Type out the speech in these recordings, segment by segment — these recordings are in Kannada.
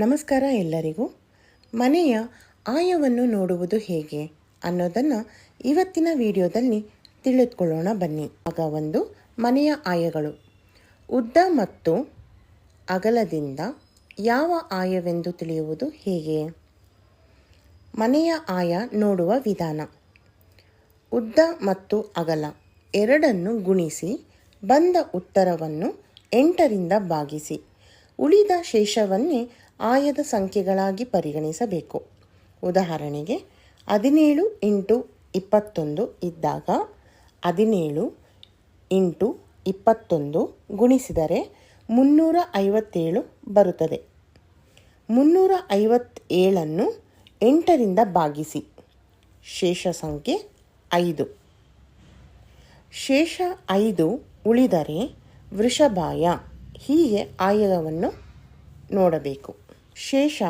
ನಮಸ್ಕಾರ ಎಲ್ಲರಿಗೂ. ಮನೆಯ ಆಯವನ್ನು ನೋಡುವುದು ಹೇಗೆ ಅನ್ನೋದನ್ನು ಇವತ್ತಿನ ವಿಡಿಯೋದಲ್ಲಿ ತಿಳಿದುಕೊಳ್ಳೋಣ ಬನ್ನಿ. ಆಗ ಒಂದು ಮನೆಯ ಆಯಗಳು. ಉದ್ದ ಮತ್ತು ಅಗಲದಿಂದ ಯಾವ ಆಯವೆಂದು ತಿಳಿಯುವುದು ಹೇಗೆ? ಮನೆಯ ಆಯ ನೋಡುವ ವಿಧಾನ. ಉದ್ದ ಮತ್ತು ಅಗಲ ಎರಡನ್ನು ಗುಣಿಸಿ, ಬಂದ ಉತ್ತರವನ್ನು ಎಂಟರಿಂದ ಭಾಗಿಸಿ. ಉಳಿದ ಶೇಷವನ್ನೇ ಆಯದ ಸಂಖ್ಯೆಗಳಾಗಿ ಪರಿಗಣಿಸಬೇಕು. ಉದಾಹರಣೆಗೆ, ಹದಿನೇಳು ಇಂಟು ಇಪ್ಪತ್ತೊಂದು ಇದ್ದಾಗ, ಹದಿನೇಳು ಇಂಟು ಇಪ್ಪತ್ತೊಂದು ಗುಣಿಸಿದರೆ ಮುನ್ನೂರ ಐವತ್ತೇಳು ಬರುತ್ತದೆ. ಮುನ್ನೂರ ಐವತ್ತೇಳನ್ನು ಎಂಟರಿಂದ ಭಾಗಿಸಿ, ಶೇಷ ಸಂಖ್ಯೆ ಐದು. ಶೇಷ ಐದು ಉಳಿದರೆ ವೃಷಭಾಯ ಹೀಗೆ ಆಯವನ್ನು ನೋಡಬೇಕು. ಶೇಷ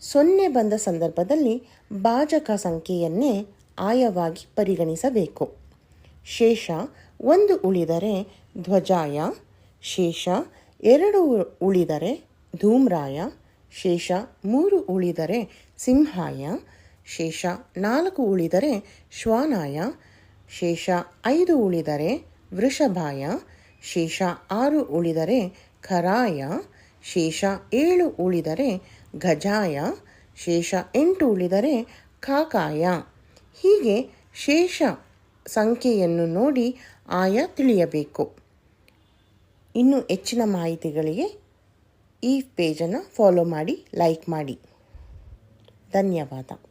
ಸೊನ್ನೆ ಬಂದ ಸಂದರ್ಭದಲ್ಲಿ ಭಾಜಕ ಸಂಖ್ಯೆಯನ್ನೇ ಆಯವಾಗಿ ಪರಿಗಣಿಸಬೇಕು. ಶೇಷ ಒಂದು ಉಳಿದರೆ ಧ್ವಜಾಯ, ಶೇಷ ಎರಡು ಉಳಿದರೆ ಧೂಮ್ರಾಯ, ಶೇಷ ಮೂರು ಉಳಿದರೆ ಸಿಂಹಾಯ, ಶೇಷ ನಾಲ್ಕು ಉಳಿದರೆ ಶ್ವಾನಾಯ, ಶೇಷ ಐದು ಉಳಿದರೆ ವೃಷಭಾಯ, ಶೇಷ ಆರು ಉಳಿದರೆ ಖರಾಯ ಶೇಷ ಏಳು ಉಳಿದರೆ ಗಜಾಯ, ಶೇಷ ಎಂಟು ಉಳಿದರೆ ಕಾಕಾಯ. ಹೀಗೆ ಶೇಷ ಸಂಖ್ಯೆಯನ್ನು ನೋಡಿ ಆಯ ತಿಳಿಯಬೇಕು. ಇನ್ನು ಹೆಚ್ಚಿನ ಮಾಹಿತಿಗಳಿಗೆ ಈ ಪೇಜನ್ನು ಫಾಲೋ ಮಾಡಿ, ಲೈಕ್ ಮಾಡಿ. ಧನ್ಯವಾದ.